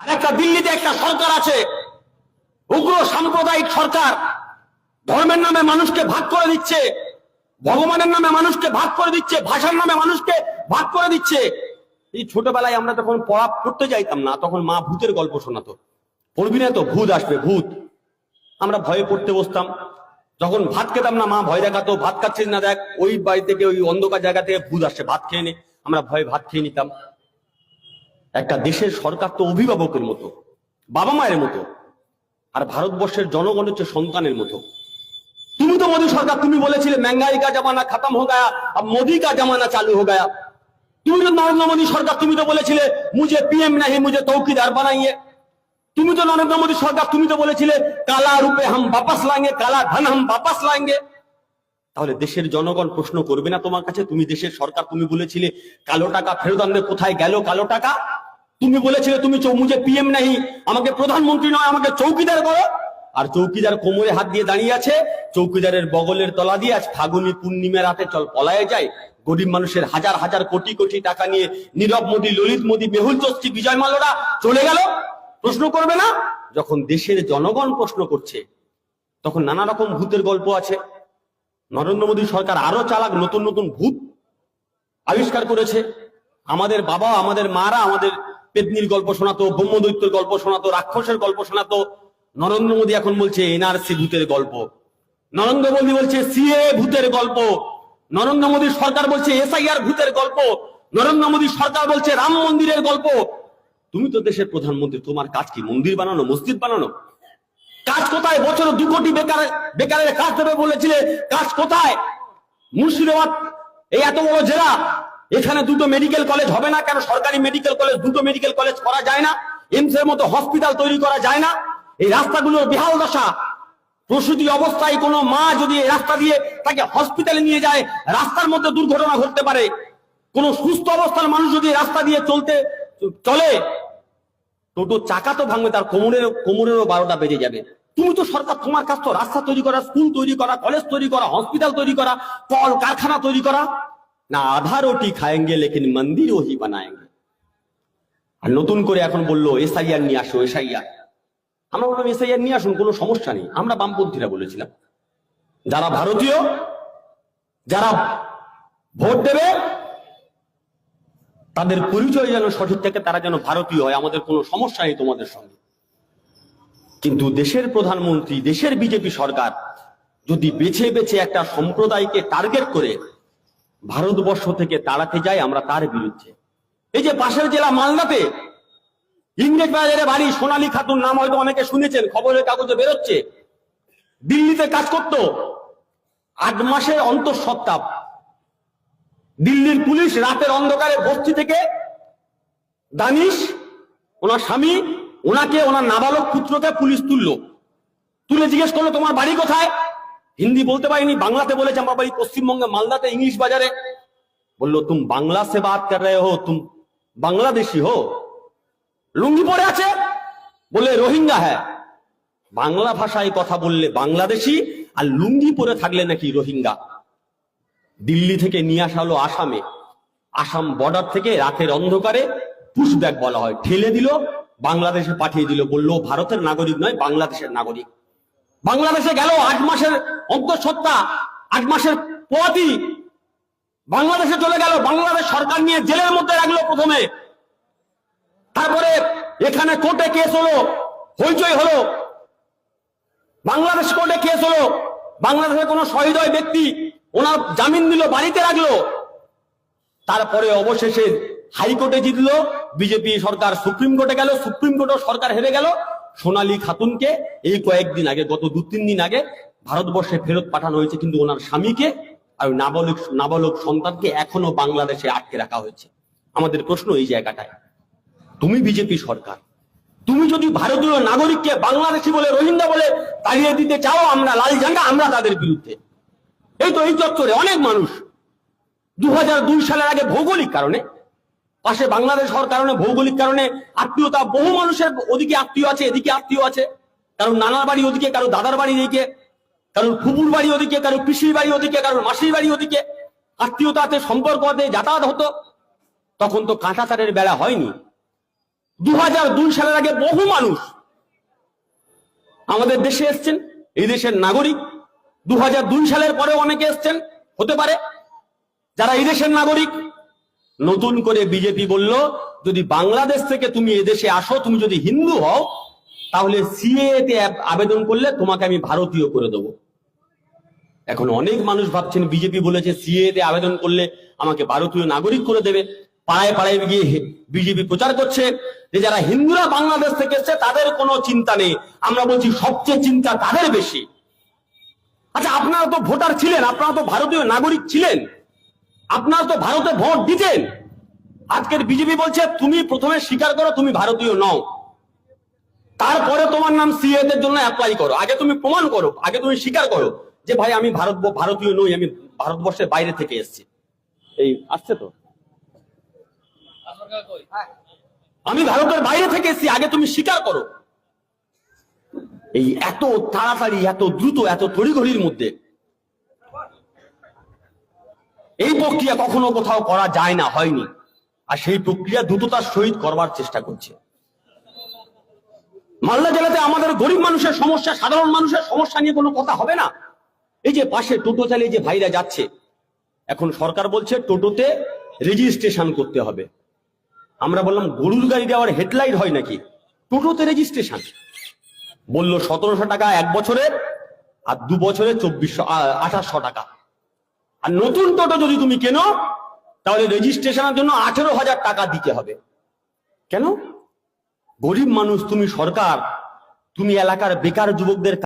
আর একটা দিল্লিতে একটা সরকার আছে, উগ্র সাম্প্রদায়িক সরকার। ধর্মের নামে মানুষকে ভাগ করে দিচ্ছে, ভগবানের নামে মানুষকে ভাগ করে দিচ্ছে, ভাষার নামে মানুষকে ভাগ করে দিচ্ছে। এই ছোটবেলায় আমরা তখন পড়া পড়তে যাইতাম না, তখন মা ভূতের গল্প শোনাতো। পড়বি না তো, ভূত আসবে, ভূত। আমরা ভয়ে পড়তে বসতাম। যখন ভাত খেতাম না, মা ভয় দেখাতো, ভাত খাচ্ছিস না দেখ, ওই বাড়ি থেকে ওই অন্ধকার জায়গা থেকে ভূত আসছে, ভাত খেয়ে নে। আমরা ভয়ে ভাত খেয়ে নিতাম। একটা দেশের সরকার তো অভিভাবকের মতো, বাবা মায়ের মতো, আর ভারতবর্ষের জনগণ হচ্ছে সন্তানের মতো। তুমি তো মোদী সরকার, তুমি বলেছিলে মেঙ্গাই কা জামানা খতম হো গায়া আর মোদি কা জামানা চালু হো গায়া। তুমি তো নরেন্দ্র মোদী সরকার, তুমি তো বলেছিলে, মুঝে পিএম নাহি, মুঝে তৌকিদার বানাইয়ে। তুমি তো নরেন্দ্র মোদী সরকার, তুমি তো বলেছিলে, কালা রূপে হাম বাপাস লাঙ্গে, কালা ধন হাম বাপাস লাঙ্গে। তাহলে দেশের জনগণ প্রশ্ন করবে না তোমার কাছে? তুমি দেশের সরকার, তুমি বলেছিলে কালো টাকা ফেরত আনবে, কোথায় গেল কালো টাকা? তুমি বলেছিলে তুমি মুঝে পিএম নাহি, আমাকে প্রধানমন্ত্রী নয়, আমাকে চৌকিদার করো। আর চৌকিদার কোমরে হাত দিয়ে দাঁড়িয়ে আছে, চৌকিদারের বগলের তলা দিয়ে আজ ফাগুনি পূর্ণিমা রাতে চল পলায়ে যায়। গরিব মানুষের হাজার হাজার কোটি কোটি টাকা নিয়ে নীরব মোদী, ললিত মোদী, মেহুল চস্তি বিজয় মাল্যরা চলে গেল? প্রশ্ন করবে না? যখন দেশের জনগণ প্রশ্ন করছে, তখন নানা রকম ভূতের গল্প আছে। নরেন্দ্র মোদী সরকার আরও চালাক, নতুন নতুন ভূত আবিষ্কার করেছে। আমাদের বাবা, আমাদের মারা, আমাদের পেতনির গল্প শোনাতো, ব্রহ্মদৈত্যের গল্প শোনাতো, রাক্ষসের গল্প শোনাতো। নরেন্দ্র মোদী এখন বলছে, এনআরসি ভূতের গল্প। নরেন্দ্র মোদী বলছে, সিএ ভূতের গল্প। নরেন্দ্র মোদী সরকার বলছে, এসআইআর ভূতের গল্প। নরেন্দ্র মোদী সরকার বলছে, রাম মন্দিরের গল্প। তুমি তো দেশের প্রধানমন্ত্রী, তোমার কাজ কি? মন্দির বানানো, মসজিদ বানানো? কাজ কোথায়? বছরে দু কোটি বেকার, বেকারের কাজ দেবে বলেছিলে। কাজ কোথায়? মুর্শিদাবাদ, এই এত বড় জেলা। এখানে দুটো মেডিকেল কলেজ হবে না কেন? সরকারি মেডিকেল কলেজ দুটো মেডিকেল কলেজ করা যায় না। এমস এর মতো হসপিটাল তৈরি করা যায় না। এই রাস্তাগুলোর বেহাল দশা। প্রসূতি অবস্থায় কোনো মা যদি এই রাস্তা দিয়ে তাকে হসপিটালে নিয়ে যায়, রাস্তার মধ্যে দুর্ঘটনা ঘটতে পারে। কোন সুস্থ অবস্থার মানুষ যদি রাস্তা দিয়ে চলতে, চলে, টোটো চাকা তো ভাঙবে, তার কোমরের কোমরেরও বারোটা বেজে যাবে। তুমি তো সরকার, তোমার কাজ তো রাস্তা তৈরি করা স্কুল তৈরি করা কলেজ তৈরি করা হসপিটাল তৈরি করা কল কারখানা তৈরি করা, না আধা রুটি খায়েঙ্গে, লেকিন মন্দির ওহি বানায়েঙ্গে। আর নতুন করে এখন বলল এসআইআর নিয়ে আসো এসআইআর আমরা বললাম এসআইআর নিয়ে আসুন, কোনো সমস্যা নেই। আমরা বামপন্থীরা বলেছিলাম। যারা ভারতীয়, যারা ভোট দেবে, তাদের পরিচয় যেন সঠিক থাকে, তারা যেন ভারতীয় হয়, আমাদের কোনো সমস্যা নেই তোমাদের সঙ্গে। কিন্তু দেশের প্রধানমন্ত্রী, দেশের বিজেপি সরকার যদি বেছে বেছে একটা সম্প্রদায়কে টার্গেট করে ভারতবর্ষ থেকে তাড়াতে যায়, আমরা তার বিরুদ্ধে। এই যে পাশের জেলা মালদাতে, ইংরেজ বাজারে বাড়ি, সোনালী খাতুন নাম হয়তো অনেকে শুনেছেন খবরের কাগজে বেরোচ্ছে। দিল্লিতে কাজ করত, আট মাসের অন্তঃসত্ত্বা। দিল্লির পুলিশ রাতের অন্ধকারে বস্তি থেকে দানিশ, ওনার স্বামী ওনাকে, ওনার নাবালক পুত্রকে পুলিশ তুললো। তুলে জিজ্ঞেস করল, তোমার বাড়ি কোথায়? হিন্দি বলতে পারিনি, বাংলাতে বলেছে, আমার বাড়ি পশ্চিমবঙ্গে মালদাতে, ইংলিশ বাজারে। বলল, তুম বাংলা সে বাত কর রহে হো, তুম বাংলাদেশি হো। লুঙ্গি পরে আছে, বলে, রোহিঙ্গা হ্যাঁ। বাংলা ভাষায় কথা বললে বাংলাদেশি, আর লুঙ্গি পরে থাকলে নাকি রোহিঙ্গা। দিল্লি থেকে নিয়ে আসা হলো আসামে। আসাম বর্ডার থেকে রাতের অন্ধকারে, পুশব্যাক বলা হয়। ঠেলে দিল বাংলাদেশে পাঠিয়ে দিল, বলল, ভারতের নাগরিক নয়, বাংলাদেশের নাগরিক। বাংলাদেশে গেল আট মাসের অন্তঃসত্ত্বা, আট মাসের পোয়াতি বাংলাদেশে চলে গেল। বাংলাদেশ সরকার নিয়ে জেলের মধ্যে রাখল প্রথমে। তারপরে এখানে কোর্টে কেস হলো, হইচই হলো। বাংলাদেশ কোর্টে কেস হলো, বাংলাদেশের কোন সহৃদয় ব্যক্তি ওনার জামিন দিল, বাড়িতে রাখল। তারপরে অবশেষে হাইকোর্টে জিতলো, বিজেপি সরকার সুপ্রিম কোর্টে গেল, সুপ্রিম কোর্টও সরকার হেরে গেল। সোনালী খাতুনকে এই কয়েকদিন আগে, গত দু, তিন দিন আগে ভারতবর্ষে ফেরত পাঠানো হয়েছে কিন্তু ওনার স্বামীকে আর নাবালক নাবালক সন্তানকে এখনও বাংলাদেশে আটকে রাখা হয়েছে। আমাদের প্রশ্ন এই জায়গাটায়, তুমি বিজেপি সরকার, তুমি যদি ভারতীয় নাগরিককে বাংলাদেশি বলে, রোহিঙ্গা বলে তাড়িয়ে দিতে চাও, আমরা লাল জাঙ্গা আমরা তাদের বিরুদ্ধে। এই তো এই চত্বরে অনেক মানুষ। দু সালের আগে ভৌগোলিক কারণে পাশে বাংলাদেশ হওয়ার কারণে, ভৌগোলিক কারণে আত্মীয়তা, বহু মানুষের ওদিকে আত্মীয় আছে, এদিকে আত্মীয় আছে। কারণ নানার বাড়ি ওদিকে, কারও দাদার বাড়ি এদিকে কারোর ফুপুর বাড়ি ওদিকে কারোর পিসির বাড়ি ওদিকে, কারোর মাসির বাড়ি ওদিকে। আত্মীয়তাতে সম্পর্ক আছে, যাতায়াত হতো। তখন তো কাঁটাতারের বেলা হয়নি। দু দুই সালের আগে বহু মানুষ আমাদের দেশে এসছেন, এই দেশের নাগরিক। দু সালের পরে অনেকে এসছেন, হতে পারে। যারা এই দেশের নাগরিক নতুন করে বিজেপি বলল, যদি বাংলাদেশ থেকে তুমি এদেশে আসো, তুমি যদি হিন্দু হও, তাহলে সিএ তে আবেদন করলে তোমাকে আমি ভারতীয় করে দেবো। এখন অনেক মানুষ ভাবছেন, বিজেপি বলেছে সিএ তে আবেদন করলে আমাকে ভারতীয় নাগরিক করে দেবে। পাড়ায় পাড়ায় গিয়ে বিজেপি প্রচার করছে যে যারা হিন্দুরা বাংলাদেশ থেকে এসছে, তাদের কোনো চিন্তা নেই। আমরা বলছি, সবচেয়ে চিন্তা তাদের বেশি। আচ্ছা আপনারা তো ভোটার ছিলেন, আপনারা তো ভারতীয় নাগরিক ছিলেন। আপনারা তো ভারতে ভোট দিতেন। আজকের বিজেপি বলছে, তুমি প্রথমে স্বীকার করো, তুমি ভারতীয় নও। তারপরে তোমার নাম সিএ জন্য অ্যাপ্লাই করো। আগে তুমি প্রমাণ করো, আগে তুমি স্বীকার করো যে, ভাই, আমি ভারত, ভারতীয় নই, আমি ভারতবর্ষের বাইরে থেকে এসেছি। এই, আসছে তো? আমি ভারতের বাইরে থেকে এসেছি, আগে তুমি স্বীকার করো। এই এত তাড়াতাড়ি, এত দ্রুত, এত তড়িঘড়ির মধ্যে এই প্রক্রিয়া কখনো কোথাও করা যায় না, হয়নি। আর সেই প্রক্রিয়া দ্রুততার সহিত করবার চেষ্টা করছে। মালদা জেলাতে আমাদের গরিব মানুষের সমস্যা, সাধারণ মানুষের সমস্যা নিয়ে কোনো কথা হবে না? এই যে পাশে টোটো চালিয়ে যে ভাইরা যাচ্ছে, এখন সরকার বলছে টোটোতে রেজিস্ট্রেশন করতে হবে। আমরা বললাম, গরুর গাড়ি দেওয়ার হেডলাইট হয় নাকি? টোটোতে রেজিস্ট্রেশন বলল, সতেরোশো টাকা এক বছরের আর দু বছরে চব্বিশশো আঠাশশো টাকা। আর নতুন টোটো যদি তুমি কেনো, তাহলে রেজিস্ট্রেশনের জন্য আঠেরো হাজার টাকা দিতে হবে। কেন? গরিব মানুষ, তুমি সরকার, তুমি এলাকার বেকার যুবকদের